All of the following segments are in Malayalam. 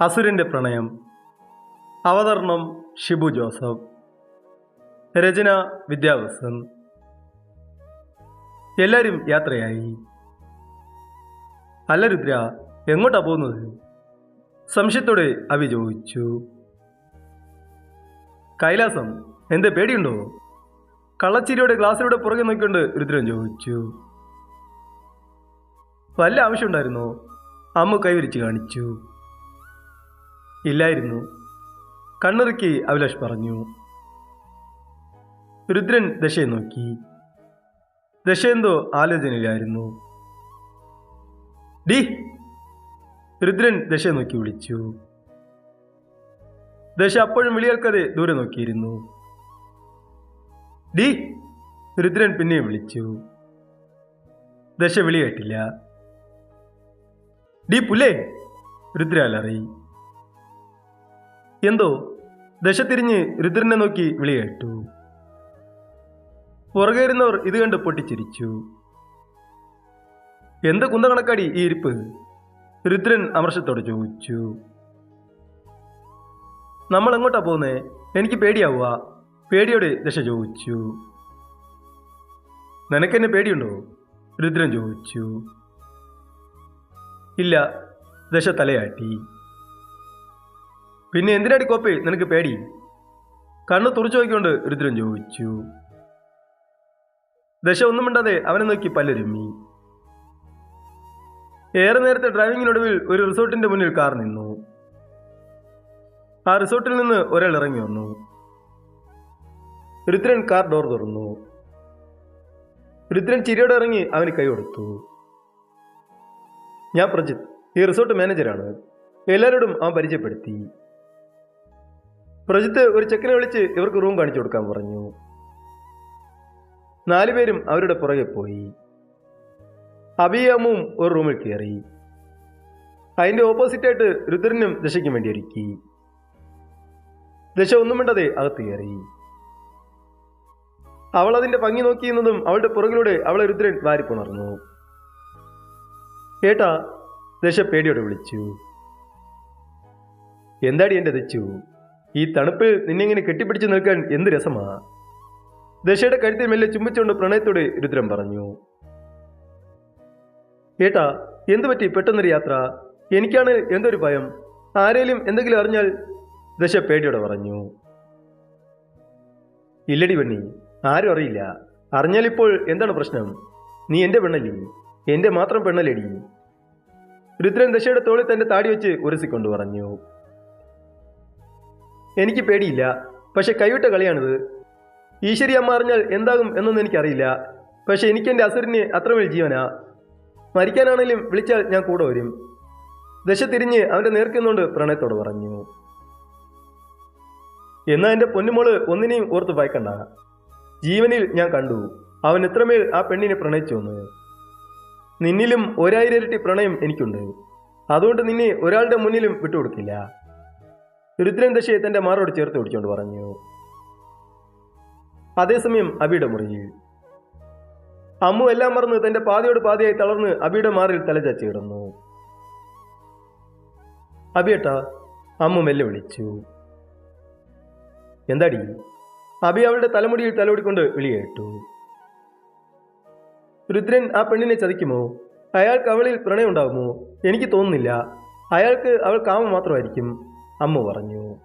അസുരന്റെ പ്രണയം. അവതരണം ഷിബു ജോസഫ്. രചന വിദ്യാവസൻ എല്ലാവരും യാത്രയായി. അല്ല രുദ്ര എങ്ങോട്ടാ പോകുന്നത്? സംശയത്തോടെ അവി ചോദിച്ചു. കൈലാസം എന്തേ പേടിയുണ്ടോ? കള്ളച്ചിരിയുടെ ഗ്ലാസ്സിലൂടെ പുറകെ നോക്കിക്കൊണ്ട് രുദ്രൻ ചോദിച്ചു. വല്ല ആവശ്യമുണ്ടായിരുന്നോ? അമ്മ കൈവരിച്ച് കാണിച്ചു. ഇല്ലായിരുന്നു. കണ്ണിറുക്കി അഭിലാഷ് പറഞ്ഞു. രുദ്രൻ ദശയെ നോക്കി. ദശയെന്തോ ആലോചനയിലായിരുന്നു. ഡി രുദ്രൻ ദശയെ നോക്കി വിളിച്ചു. ദശ അപ്പോഴും വിളിയേൽക്കാതെ ദൂരെ നോക്കിയിരുന്നു. ഡി രുദ്രൻ പിന്നെയും വിളിച്ചു. ദശ വിളി കേട്ടില്ല. ഡി പുലേ രുദ്ര അലറി. എന്തോ? ദശ തിരിഞ്ഞ് രുദ്രനെ നോക്കി വിളിയേറ്റു കേട്ടു. പുറകെ ഇരുന്നവർ ഇത് കണ്ട് പൊട്ടിച്ചിരിച്ചു. എന്ത് കുന്തകണക്കാടി ഈ ഇരിപ്പ്? രുദ്രൻ അമർഷത്തോടെ ചോദിച്ചു. നമ്മൾ എങ്ങോട്ടാ പോകുന്നേ? എനിക്ക് പേടിയാവുക പേടിയോടെ ദശ ചോദിച്ചു. നിനക്കെന്നെ പേടിയുണ്ടോ? രുദ്രൻ ചോദിച്ചു. ഇല്ല ദശ തലയാട്ടി. പിന്നെ എന്തിനാടി കോപ്പി? നിനക്ക് പേടി? കണ്ണ് തുറച്ചു നോക്കിക്കൊണ്ട് രുദ്രൻ ചോദിച്ചു. ദശ ഒന്നും മിണ്ടാതെ അവനെ നോക്കി പല്ലരുമ്മി ഏറെ നേരത്തെ ഡ്രൈവിങ്ങിനൊടുവിൽ ഒരു റിസോർട്ടിന്റെ മുന്നിൽ കാർ നിന്നു. ആ റിസോർട്ടിൽ നിന്ന് ഒരാൾ ഇറങ്ങി വന്നു. രുദ്രൻ കാർ ഡോർ തുറന്നു. രുദ്രൻ ചിരിയോടെ ഇറങ്ങി അവന് കൈ കൊടുത്തു. ഞാൻ പ്രജിത് ഈ റിസോർട്ട് മാനേജരാണ് എല്ലാവരോടും അവൻ പരിചയപ്പെടുത്തി. പ്രജിത്ത് ഒരു ചെക്കനെ വിളിച്ച് ഇവർക്ക് റൂം കാണിച്ചു കൊടുക്കാൻ പറഞ്ഞു. നാലുപേരും അവരുടെ പുറകെ പോയി. അഭിയമ്മും ഒരു റൂമിൽ കയറി. അതിന്റെ ഓപ്പോസിറ്റായിട്ട് രുദ്രനും ദശയ്ക്കും വേണ്ടി ഒരുക്കി. ദശ ഒന്നും മിണ്ടതെ അകത്ത് കയറി. അവൾ അതിന്റെ ഭംഗി നോക്കിയിരുന്നതും അവളുടെ പുറകിലൂടെ അവളെ രുദ്രൻ വാരിപ്പുണർന്നു. ഏട്ടാ ദശ പേടിയോടെ വിളിച്ചു. എന്താടി എന്റെ ദച്ചു? ഈ തണുപ്പിൽ നിന്നെങ്ങനെ കെട്ടിപ്പിടിച്ച് നിൽക്കാൻ എന്ത് രസമാ? ദശയുടെ കഴുത്തിൽ മെല്ലെ ചുംബിച്ചുകൊണ്ട് പ്രണയത്തോടെ രുദ്രം പറഞ്ഞു. ഏട്ടാ എന്തു പറ്റി? പെട്ടെന്നൊരു യാത്ര. എനിക്കാണ് എന്തൊരു ഭയം. ആരേലും എന്തെങ്കിലും അറിഞ്ഞാൽ ദശ പേടിയോടെ പറഞ്ഞു. ഇല്ലടി പെണ്ണി ആരും അറിയില്ല. അറിഞ്ഞാലിപ്പോൾ എന്താണ് പ്രശ്നം? നീ എന്റെ പെണ്ണല്ലേ? എന്റെ മാത്രം പെണ്ണല്ലേടി? രുദ്രൻ ദശയുടെ തോളിൽ തന്റെ താടി വെച്ച് ഉരസിക്കൊണ്ട് പറഞ്ഞു. എനിക്ക് പേടിയില്ല. പക്ഷെ കൈവിട്ട കളിയാണിത്. ഈശ്വരി അമ്മ അറിഞ്ഞാൽ എന്താകും എന്നൊന്നും എനിക്കറിയില്ല. പക്ഷെ എനിക്കെന്റെ അസുരന് അത്രമേൽ ജീവനാ. മരിക്കാനാണെങ്കിലും വിളിച്ചാൽ ഞാൻ കൂടെ വരും. ദശ തിരിഞ്ഞ് അവന്റെ നേർക്കുന്നുകൊണ്ട് പ്രണയത്തോട് പറഞ്ഞു. എന്നാ എന്റെ പൊന്നുമോൾ ഒന്നിനെയും ഓർത്ത് ഭയക്കണ്ട. ജീവനിൽ ഞാൻ കണ്ടു. അവൻ എത്രമേൽ ആ പെണ്ണിനെ പ്രണയിച്ചു വന്നു നിന്നിലും ഒരായിരം ഇരട്ടി പ്രണയം എനിക്കുണ്ട്. അതുകൊണ്ട് നിന്നെ ഒരാളുടെ മുന്നിലും വിട്ടുകൊടുക്കില്ല. രുദ്രൻ ദശയെ തന്റെ മാറോട് ചേർത്ത് പിടിച്ചുകൊണ്ട് പറഞ്ഞു. അതേസമയം അബിയുടെ മുറിയിൽ. അമ്മു എല്ലാം മറന്ന് തന്റെ പാതയോട് പാതയായി തളർന്ന് അബിയുടെ മാറിൽ തലചാച്ചി കിടന്നു അബിയട്ട അമ്മു മെല്ലെ വിളിച്ചു. എന്താടി? അബി അവളുടെ തലമുടിയിൽ തലോടിക്കൊണ്ട് വിളിയേട്ടു. രുദ്രൻ ആ പെണ്ണിനെ ചതിക്കുമോ? അയാൾക്ക് അവളിൽ പ്രണയം ഉണ്ടാകുമോ എനിക്ക് തോന്നുന്നില്ല. അയാൾക്ക് അവൾ കാമം മാത്രമായിരിക്കും. അമ്മ പറഞ്ഞു.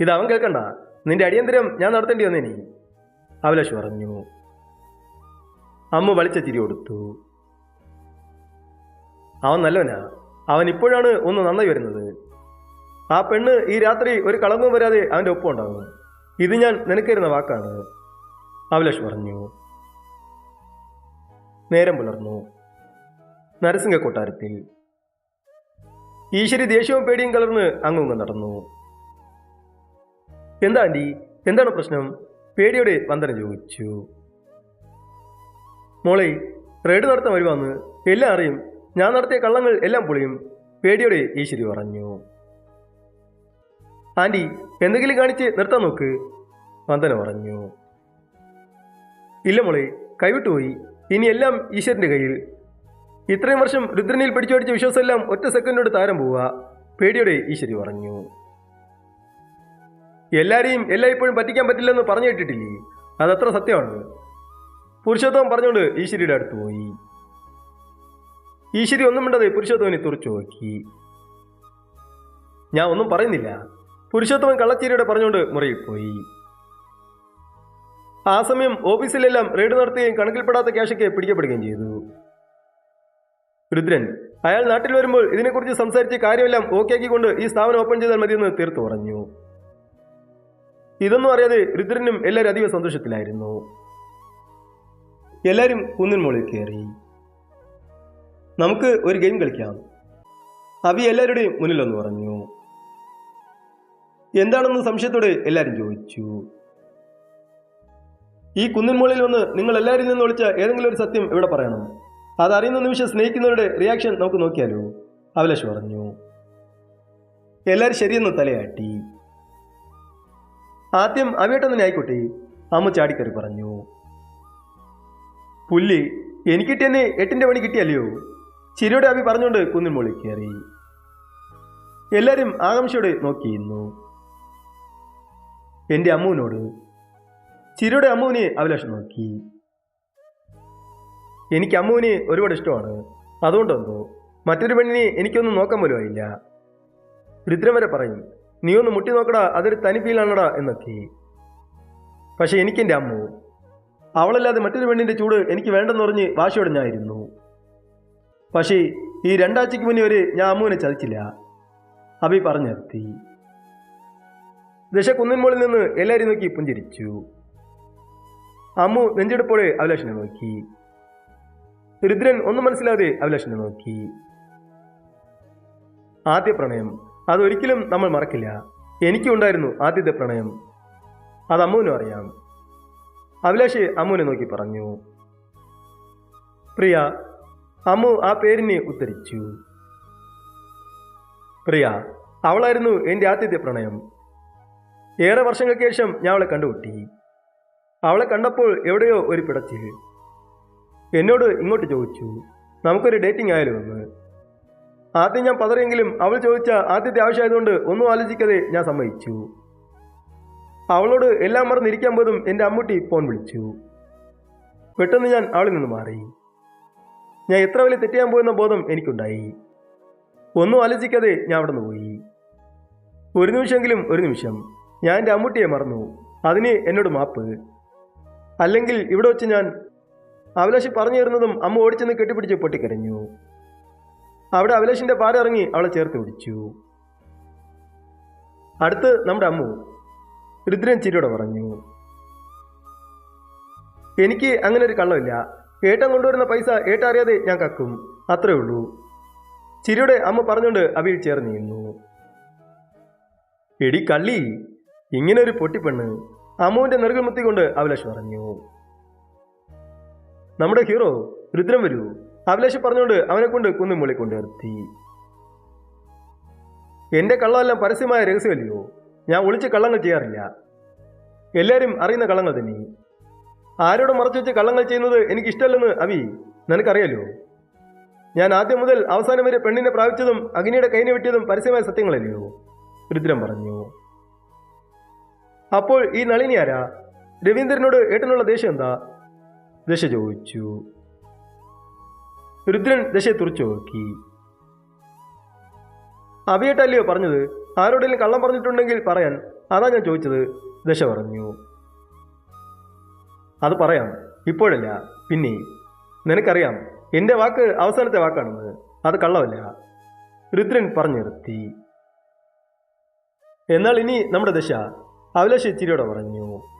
ഇത് അവൻ കേൾക്കണ്ട. നിന്റെ അടിയന്തരം ഞാൻ നടത്തേണ്ടി വന്നേനി. അഭിലാഷ് പറഞ്ഞു. അമ്മ വളിച്ച ചിരി കൊടുത്തു. അവൻ നല്ലവനാ. അവൻ ഇപ്പോഴാണ് ഒന്ന് നന്നായി വരുന്നത്. ആ പെണ്ണ് ഈ രാത്രി ഒരു കളങ്കവും വരാതെ അവന്റെ ഒപ്പം ഉണ്ടാകും ഇത് ഞാൻ നിനക്കരുന്ന വാക്കാണ്. അഭിലാഷ് പറഞ്ഞു. നേരം പുലർന്നു. നരസിംഹ കൊട്ടാരത്തിൽ ഈശ്വരി ദേഷ്യവും പേടിയും കലർന്ന് അങ്ങുങ്ങ് നടന്നു. എന്താ എന്താണ് പ്രശ്നം? പേടിയോടെ വന്ദന ചോദിച്ചു. മോളെ റെയ്ഡ് നടത്താൻ വരുവാന്ന്. എല്ലാം അറിയും. ഞാൻ നടത്തിയ കള്ളങ്ങൾ എല്ലാം പൊളിയും പേടിയോടെ ഈശ്വരി പറഞ്ഞു. ആന്റി എന്തെങ്കിലും കാണിച്ച് നിർത്താൻ നോക്ക് വന്ദന പറഞ്ഞു. ഇല്ല മോളെ കൈവിട്ടുപോയി. ഇനി എല്ലാം ഈശ്വരന്റെ കയ്യിൽ ഇത്രയും വർഷം രുദ്രനിൽ പിടിച്ചോടിച്ച വിശ്വാസമെല്ലാം ഒറ്റ സെക്കൻഡോട് താരം പോവുക. പേടിയോടെ ഈശ്വരി പറഞ്ഞു. എല്ലാരെയും എല്ലായ്പ്പോഴും പറ്റിക്കാൻ പറ്റില്ലെന്ന് പറഞ്ഞു കേട്ടിട്ടില്ലേ? അതത്ര സത്യമാണ് പുരുഷോത്തമൻ പറഞ്ഞുകൊണ്ട് ഈശ്വരിയുടെ അടുത്ത് പോയി. ഈശ്വരി ഒന്നും മിണ്ടാതെ പുരുഷോത്തമനെ തുറച്ചു നോക്കി. ഞാൻ ഒന്നും പറയുന്നില്ല. പുരുഷോത്തമൻ കള്ളച്ചേരിയുടെ പറഞ്ഞുകൊണ്ട് മുറിയിൽ പോയി. ആ സമയം ഓഫീസിലെല്ലാം റെയ്ഡ് നടത്തുകയും കണക്കിൽപ്പെടാത്ത ക്യാഷൊക്കെ പിടിക്കപ്പെടുകയും ചെയ്തു. രുദ്രൻ അയാൾ നാട്ടിൽ വരുമ്പോൾ ഇതിനെക്കുറിച്ച് സംസാരിച്ച് കാര്യമെല്ലാം ഓക്കെ ആക്കിക്കൊണ്ട് ഈ സ്ഥാപനം ഓപ്പൺ ചെയ്താൽ മതിയെന്ന് തീർത്തു പറഞ്ഞു. ഇതൊന്നും അറിയാതെ രുദ്രനും എല്ലാവരും അതീവ സന്തോഷത്തിലായിരുന്നു. എല്ലാവരും കുന്നിൻ മുകളിൽ കയറി. നമുക്ക് ഒരു ഗെയിം കളിക്കാം. അവി എല്ലാവരുടെയും മുന്നിലൊന്ന് പറഞ്ഞു. എന്താണെന്ന് സംശയത്തോടെ എല്ലാവരും ചോദിച്ചു. ഈ കുന്നിൻ മുകളിൽ വന്ന് നിങ്ങൾ എല്ലാവരിൽ നിന്ന് വിളിച്ച ഏതെങ്കിലും ഒരു സത്യം ഇവിടെ പറയണം. അതറിയുന്ന നിമിഷം സ്നേഹിക്കുന്നവരുടെ റിയാക്ഷൻ നമുക്ക് നോക്കിയാലോ? അഭിലാഷ് പറഞ്ഞു എല്ലാവരും ശരിയെന്ന് തലയാട്ടി. ആദ്യം അവിയേട്ടൻ തന്നെ ആയിക്കോട്ടെ അമ്മ ചാടിക്കറി പറഞ്ഞു പുല്ല് എനിക്ക് കിട്ടിയെന്നെ എട്ടിന്റെ പണി കിട്ടിയല്ലയോ? ചിരിയുടെ അഭി പറഞ്ഞുകൊണ്ട് കുന്നിൻ മുകളിൽ കയറി. എല്ലാവരും ആകാംക്ഷയോടെ നോക്കിയിരുന്നു. എന്റെ അമ്മുവിനോട് ചിരിയുടെ അമ്മുവിനെ അഭിലാഷ് നോക്കി. എനിക്ക് അമ്മുവിനെ ഒരുപാട് ഇഷ്ടമാണ്. അതുകൊണ്ടെന്തോ മറ്റൊരു പെണ്ണിനെ എനിക്കൊന്നും നോക്കാൻ പോലും ആയില്ല. രുദ്രം വരെ പറയും നീ ഒന്ന് മുട്ടി നോക്കടാ അതൊരു തനി ഫീലാണടാ എന്നൊക്കെ. പക്ഷെ എനിക്കെന്റെ അമ്മു അവളല്ലാതെ മറ്റൊരു പെണ്ണിന്റെ ചൂട് എനിക്ക് വേണ്ടെന്ന് പറഞ്ഞ് വാശിയോടെ പക്ഷേ ഈ രണ്ടാഴ്ചയ്ക്ക് മുന്നേ വരെ ഞാൻ അമ്മുവിനെ ചതിച്ചില്ല. അഭി പറഞ്ഞു നിർത്തി. ദശ കുന്നിൻമോളിൽ നിന്ന് എല്ലാവരും നോക്കി പുഞ്ചിരിച്ചു. അമ്മു നെഞ്ചെടുപ്പോടെ അഭിലാഷിനെ നോക്കി. രുദ്രൻ ഒന്നും മനസ്സിലാതെ അഭിലാഷിനെ നോക്കി. ആദ്യ പ്രണയം. അതൊരിക്കലും നമ്മൾ മറക്കില്ല. എനിക്കുണ്ടായിരുന്നു ആദ്യത്തെ പ്രണയം. അത് അമ്മുവിനും അറിയാം. അഭിലാഷ് അമ്മുവിനെ നോക്കി പറഞ്ഞു. പ്രിയ അമ്മു ആ പേരിനെ ഉത്തരിച്ചു പ്രിയ അവളായിരുന്നു എന്റെ ആദ്യത്തെ പ്രണയം. ഏറെ വർഷങ്ങൾക്ക് ശേഷം ഞാൻ അവളെ കണ്ടുമുട്ടി. അവളെ കണ്ടപ്പോൾ എവിടെയോ ഒരു പിടച്ചിൽ. എന്നോട് ഇങ്ങോട്ട് ചോദിച്ചു നമുക്കൊരു ഡേറ്റിംഗ് ആയാലും എന്ന്? ആദ്യം ഞാൻ പതറിയെങ്കിലും അവൾ ചോദിച്ച ആദ്യത്തെ ആവശ്യമായതുകൊണ്ട് ഒന്നും ആലോചിക്കാതെ ഞാൻ സമ്മതിച്ചു. അവളോട് എല്ലാം മറന്നിരിക്കാൻ പോലും എന്റെ അമ്മൂട്ടി ഫോൺ വിളിച്ചു. പെട്ടെന്ന് ഞാൻ അവളിൽ നിന്ന് മാറി. ഞാൻ എത്ര വലിയ തെറ്റിയാൻ പോയെന്ന ബോധം എനിക്കുണ്ടായി. ഒന്നും ആലോചിക്കാതെ ഞാൻ അവിടെ നിന്ന് പോയി. ഒരു നിമിഷമെങ്കിലും ഒരു നിമിഷം. ഞാൻ എന്റെ അമ്മൂട്ടിയെ മറന്നു. അതിന് എന്നോട് മാപ്പ്. അല്ലെങ്കിൽ ഇവിടെ വെച്ച് ഞാൻ അഭിലാഷ് പറഞ്ഞു തരുന്നതും അമ്മ ഓടിച്ചെന്ന് കെട്ടിപ്പിടിച്ച് പൊട്ടിക്കരഞ്ഞു. അവിടെ അഭിലാഷിന്റെ പാര ഇറങ്ങി അവളെ ചേർത്ത് പിടിച്ചു. അടുത്ത് നമ്മുടെ അമ്മു രുദ്രൻ ചിരിയോടെ പറഞ്ഞു എനിക്ക് അങ്ങനെ ഒരു കള്ളമില്ല. ഏട്ടൻ കൊണ്ടുവരുന്ന പൈസ ഏട്ട അറിയാതെ ഞാൻ കക്കും. അത്രേ ഉള്ളൂ. ചിരിയുടെ അമ്മ പറഞ്ഞുകൊണ്ട് അബിയിൽ ചേർന്ന് നിന്നു. എടി കള്ളി ഇങ്ങനെ ഒരു പൊട്ടിപ്പെണ്ണ്. അമ്മുവിന്റെ നെറുകൾ മുത്തിക്കൊണ്ട് അഭിലാഷ് പറഞ്ഞു നമ്മുടെ ഹീറോ രുദ്രം വരൂ. അഭിലാഷ് പറഞ്ഞുകൊണ്ട് അവനെ കൊണ്ട് കുന്നും മുകളിൽ കൊണ്ടുവരുത്തി. എന്റെ കള്ളമെല്ലാം പരസ്യമായ രഹസ്യമല്ലയോ? ഞാൻ ഒളിച്ച് കള്ളങ്ങൾ ചെയ്യാറില്ല. എല്ലാവരും അറിയുന്ന കള്ളങ്ങൾ തന്നെ. ആരോടും മറച്ചു വെച്ച് കള്ളങ്ങൾ ചെയ്യുന്നത് എനിക്കിഷ്ടമല്ലെന്ന് അവി നിനക്കറിയാലോ? ഞാൻ ആദ്യം മുതൽ അവസാനം വരെ പെണ്ണിനെ പ്രാപിച്ചതും അഗ്നിയുടെ കൈനെ വെട്ടിയതും പരസ്യമായ സത്യങ്ങളല്ലയോ? രുദ്രം പറഞ്ഞു. അപ്പോൾ ഈ നളിനി ആരാ? രവീന്ദ്രനോട് ഏട്ടനുള്ള ദേഷ്യം എന്താ? ദശ ചോദിച്ചു. രുദ്രൻ ദശയെ തുറച്ചു നോക്കി. അവിയേട്ടല്ലയോ പറഞ്ഞത്? ആരോടെങ്കിലും കള്ളം പറഞ്ഞിട്ടുണ്ടെങ്കിൽ പറയാൻ. അതാ ഞാൻ ചോദിച്ചത്. ദശ പറഞ്ഞു. അത് പറയാം. ഇപ്പോഴല്ല. പിന്നെ നിനക്കറിയാം എന്റെ വാക്ക് അവസാനത്തെ വാക്കാണെന്ന്. അത് കള്ളമല്ല. രുദ്രൻ പറഞ്ഞു നിർത്തി. എന്നാൽ ഇനി നമ്മുടെ ദശ. അഭിലാഷ് ചിരിയോടെ പറഞ്ഞു.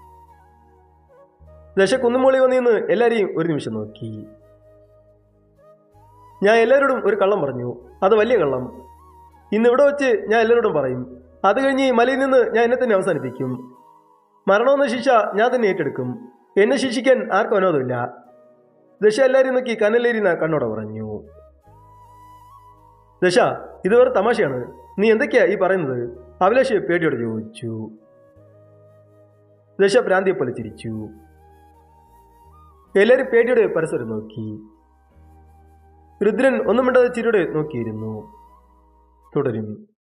ദശ കുന്നുമോളി വന്നിന്ന് എല്ലാരെയും ഒരു നിമിഷം നോക്കി. ഞാൻ എല്ലാവരോടും ഒരു കള്ളം പറഞ്ഞു. അത് വലിയ കള്ളം. ഇന്ന് ഇവിടെ വെച്ച് ഞാൻ എല്ലാവരോടും പറയും. അത് കഴിഞ്ഞ് മലയിൽ നിന്ന് ഞാൻ എന്നെ തന്നെ അവസാനിപ്പിക്കും. മരണമെന്ന ശിക്ഷ ഞാൻ തന്നെ ഏറ്റെടുക്കും. എന്നെ ശിക്ഷിക്കാൻ ആർക്കും അനുവാദമില്ല. ദശ എല്ലാവരും നോക്കി കനലേരിന കണ്ണോടെ പറഞ്ഞു. ദശ ഇത് വേറെ തമാശയാണ്. നീ എന്തൊക്കെയാ ഈ പറയുന്നത്? അഭിലാഷ് പേടിയോടെ ചോദിച്ചു. ദശ ഭ്രാന്തിയെ പോലെ ചിരിച്ചു. എല്ലാവരും പേടിയോടെ പരസ്പരം നോക്കി. രുദ്രൻ ഒന്നും മിണ്ടാതെ ചിരിയോടെ നോക്കിയിരുന്നു. തുടരും.